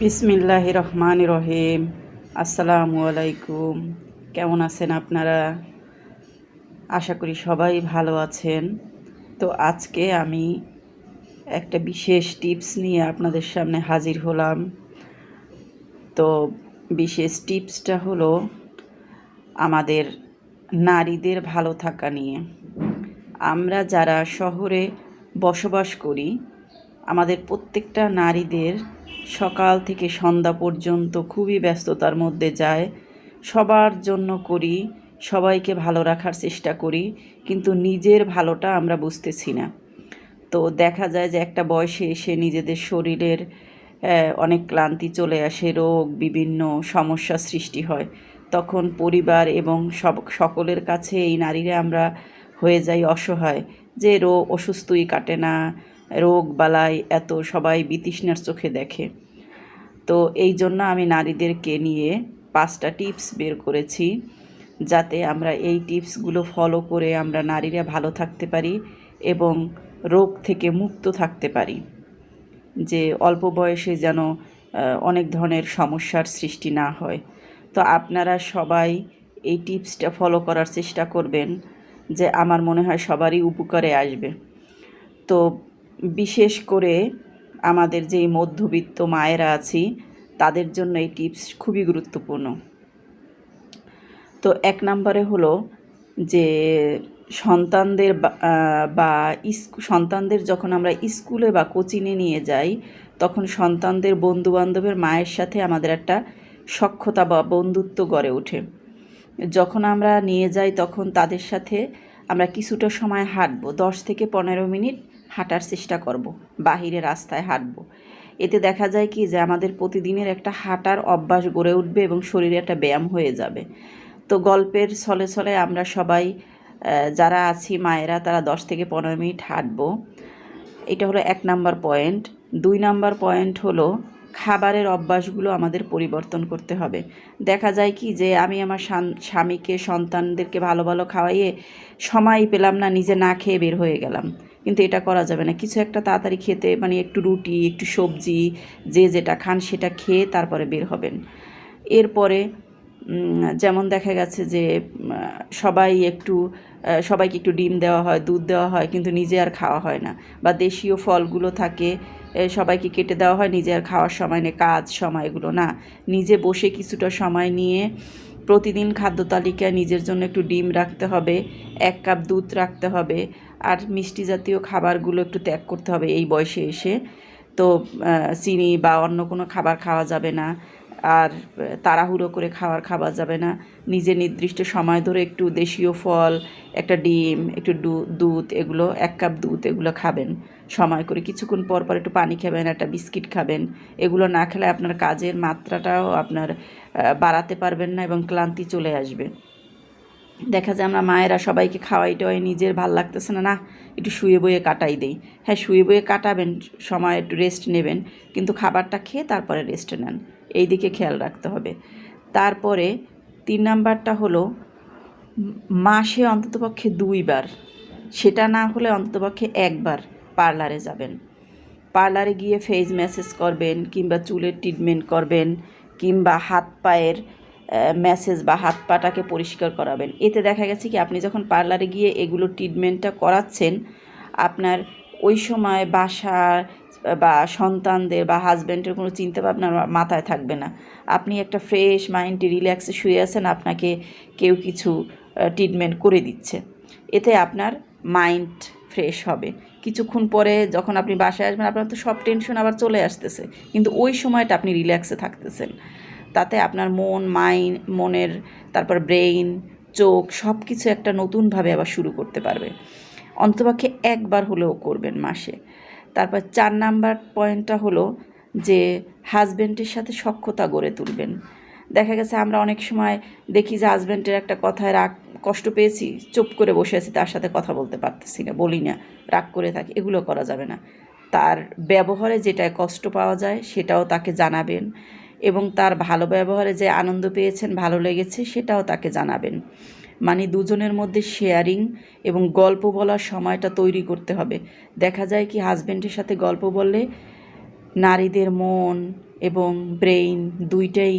বিসমিল্লাহ রহমান রহিম। আসসালামু আলাইকুম। কেমন আছেন আপনারা? আশা করি সবাই ভালো আছেন। তো আজকে আমি একটা বিশেষ টিপস নিয়ে আপনাদের সামনে হাজির হলাম। তো বিশেষ টিপসটা হলো আমাদের নারীদের ভালো থাকা নিয়ে। আমরা যারা শহরে বসবাস করি আমাদের প্রত্যেকটা নারীদের সকাল থেকে সন্ধ্যা পর্যন্ত খুবই ব্যস্ততার মধ্যে যায়। সবার জন্য করি, সবাইকে ভালো রাখার চেষ্টা করি, কিন্তু নিজের ভালোটা আমরা বুঝতেছি না। তো দেখা যায় যে একটা বয়সে এসে নিজেদের শরীরের অনেক ক্লান্তি চলে আসে, রোগ, বিভিন্ন সমস্যা সৃষ্টি হয়। তখন পরিবার এবং সব, সকলের কাছে এই নারীরা আমরা হয়ে যাই অসহায়, যে রোগ অসুস্থই কাটে না রোগ বালাই এত সবাই বিতৃষ্ণার চোখে দেখে। তো এই জন্য আমি নারীদেরকে নিয়ে পাঁচটা টিপস বের করেছি যাতে আমরা এই টিপসগুলো ফলো করে আমরা নারীরা ভালো থাকতে পারি এবং রোগ থেকে মুক্ত থাকতে পারি। যে অল্প বয়সে যেন অনেক ধরনের সমস্যার সৃষ্টি না হয়। তো আপনারা সবাই এই টিপসটা ফলো করার চেষ্টা করবেন যে আমার মনে হয় সবারই উপকারে আসবে। তো বিশেষ করে আমাদের যেই মধ্যবিত্ত মায়েরা আছি, তাদের জন্য এই টিপস খুবই গুরুত্বপূর্ণ। তো এক নম্বরে হলো যে সন্তানদের বা- সন্তানদের যখন আমরা স্কুলে বা কোচিংয়ে নিয়ে যাই, তখন সন্তানদের বন্ধু বান্ধবের মায়ের সাথে আমাদের একটা সখ্যতা বা বন্ধুত্ব গড়ে ওঠে। যখন আমরা নিয়ে যাই, তখন তাদের সাথে আমরা কিছুটা সময় হাঁটবো, দশ থেকে পনেরো মিনিট হাঁটার চেষ্টা করব, বাহিরে রাস্তায় হাঁটবো। এতে দেখা যায় কি যে আমাদের প্রতিদিনের একটা হাঁটার অভ্যাস গড়ে উঠবে এবং শরীরে একটা ব্যায়াম হয়ে যাবে। তো গল্পের ছলে ছলে আমরা সবাই যারা আছি মায়েরা, তারা দশ থেকে পনেরো মিনিট হাঁটব। এটা হলো এক নাম্বার পয়েন্ট। দুই নাম্বার পয়েন্ট হলো খাবারের অভ্যাসগুলো আমাদের পরিবর্তন করতে হবে। দেখা যায় কি যে আমি আমার স্বামীকে, সন্তানদেরকে ভালো ভালো খাওয়াইয়ে সময় পেলাম না, নিজে না খেয়ে বের হয়ে গেলাম। কিন্তু এটা করা যাবে না। কিছু একটা তাড়াতাড়ি খেতে মানে একটু রুটি, একটু সবজি, যে যেটা খান সেটা খেয়ে তারপরে বের হবেন। এরপরে যেমন দেখা গেছে যে সবাই একটু সবাইকে একটু ডিম দেওয়া হয়, দুধ দেওয়া হয়, কিন্তু নিজে আর খাওয়া হয় না। বা দেশীয় ফলগুলো থাকে সবাইকে কেটে দেওয়া হয়, নিজে আর খাওয়ার সময় নেই, কাজ, সময় এগুলো না। নিজে বসে কিছুটা সময় নিয়ে প্রতিদিন খাদ্য তালিকায় নিজের জন্য একটু ডিম রাখতে হবে, এক কাপ দুধ রাখতে হবে, আর মিষ্টি জাতীয় খাবারগুলো একটু ত্যাগ করতে হবে এই বয়সে এসে। তো চিনি বা অন্য কোনো খাবার খাওয়া যাবে না। আর তাড়াহুড়ো করে খাবার খাওয়া যাবে না। নিজে নির্দিষ্ট সময় ধরে একটু দেশীয় ফল, একটা ডিম, একটু দুধ এগুলো, এক কাপ দুধ এগুলো খাবেন। সময় করে কিছুক্ষণ পর পর একটু পানি খাবেন, একটা বিস্কিট খাবেন। এগুলো না খেলে আপনার কাজের মাত্রাটাও আপনার বাড়াতে পারবেন না এবং ক্লান্তি চলে আসবে। দেখা যায় আমরা মায়েরা সবাইকে খাওয়াই টাওয়াই নিজের ভালো লাগতেছে না না, একটু শুয়ে বয়ে কাটাই দেই। হ্যাঁ শুয়ে বয়ে কাটাবেন, সময় একটু রেস্ট নেবেন, কিন্তু খাবারটা খেয়ে তারপরে রেস্ট নেন। এই দিকে খেয়াল রাখতে হবে। তারপরে তিন নাম্বারটা হলো, মাসে অন্ততপক্ষে দুইবার, সেটা না হলে অন্ততপক্ষে একবার পার্লারে যাবেন। পার্লারে গিয়ে ফেস ম্যাসেজ করবেন, কিংবা চুলের ট্রিটমেন্ট করবেন, কিংবা হাত পায়ের ম্যাসেজ বা হাত পাটাকে পরিষ্কার করাবেন। এতে দেখা গেছে কি, আপনি যখন পার্লারে গিয়ে এগুলো ট্রিটমেন্টটা করাচ্ছেন, আপনার ওই সময় বাসা বা সন্তানদের বা হাজব্যান্ডের কোনো চিন্তা ভাবনা মাথায় থাকবে না। আপনি একটা ফ্রেশ মাইন্ডে রিল্যাক্সে শুয়ে আছেন, আপনাকে কেউ কিছু ট্রিটমেন্ট করে দিচ্ছে। এতে আপনার মাইন্ড ফ্রেশ হবে। কিছুক্ষণ পরে যখন আপনি বাসায় আসবেন, আপনার তো সব টেনশন আবার চলে আসতেছে। কিন্তু ওই সময়টা আপনি রিল্যাক্সে থাকতেছেন। তাতে আপনার মন মাইন্ড মনের, তারপর ব্রেইন চোখ সব কিছু একটা নতুনভাবে আবার শুরু করতে পারবে। অন্তপক্ষে একবার হলেও করবেন মাসে। তারপর চার নাম্বার পয়েন্টটা হলো যে হাজব্যান্ডের সাথে সক্ষতা গড়ে তুলবেন। দেখা গেছে আমরা অনেক সময় দেখি যে হাজব্যান্ডের একটা কথায় রাগ, কষ্ট পেয়েছি, চুপ করে বসে আছি, তার সাথে কথা বলতে পারতেছি না, বলি না, রাগ করে থাকি, এগুলো করা যাবে না। তার ব্যবহারে যেটায় কষ্ট পাওয়া যায়, সেটাও তাকে জানাবেন। এবং তার ভালো ব্যবহারে যে আনন্দ পেয়েছেন, ভালো লেগেছে, সেটাও তাকে জানাবেন। মানে দুজনের মধ্যে শেয়ারিং এবং গল্প বলার সময়টা তৈরি করতে হবে। দেখা যায় কি হাজব্যান্ডের সাথে গল্প বললে নারীদের মন এবং ব্রেইন দুইটাই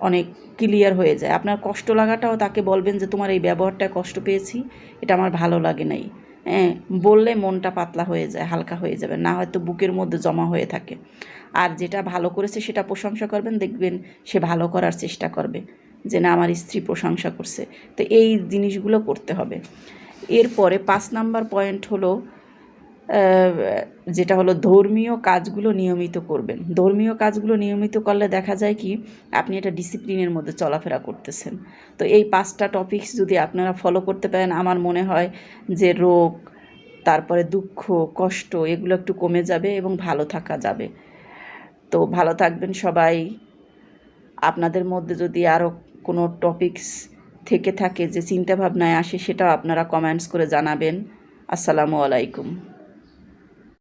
অনেক ক্লিয়ার হয়ে যায়। আপনার কষ্ট লাগাটাও তাকে বলবেন যে, তোমার এই ব্যবহারটা কষ্ট পেয়েছি, এটা আমার ভালো লাগে নাই। বললে মনটা পাতলা হয়ে যায়, হালকা হয়ে যাবে। না হয়তো বুকের মধ্যে জমা হয়ে থাকে। আর যেটা ভালো করেছে সেটা প্রশংসা করবেন, দেখবেন সে ভালো করার চেষ্টা করবে যে না, আমার স্ত্রী প্রশংসা করছে। তো এই জিনিসগুলো করতে হবে। এরপরে পাঁচ নাম্বার পয়েন্ট হলো যেটা হলো ধর্মীয় কাজগুলো নিয়মিত করবেন। ধর্মীয় কাজগুলো নিয়মিত করলে দেখা যায় কি, আপনি এটা ডিসিপ্লিনের মধ্যে চলাফেরা করতেছেন। তো এই পাঁচটা টপিকস যদি আপনারা ফলো করতে পারেন, আমার মনে হয় যে রোগ, তারপরে দুঃখ, কষ্ট, এগুলো একটু কমে যাবে এবং ভালো থাকা যাবে। তো ভালো থাকবেন সবাই। আপনাদের মধ্যে যদি আরও কোনো টপিকস থেকে থাকে, যে চিন্তাভাবনায় আসে, সেটাও আপনারা কমেন্টস করে জানাবেন। আসসালামু আলাইকুম।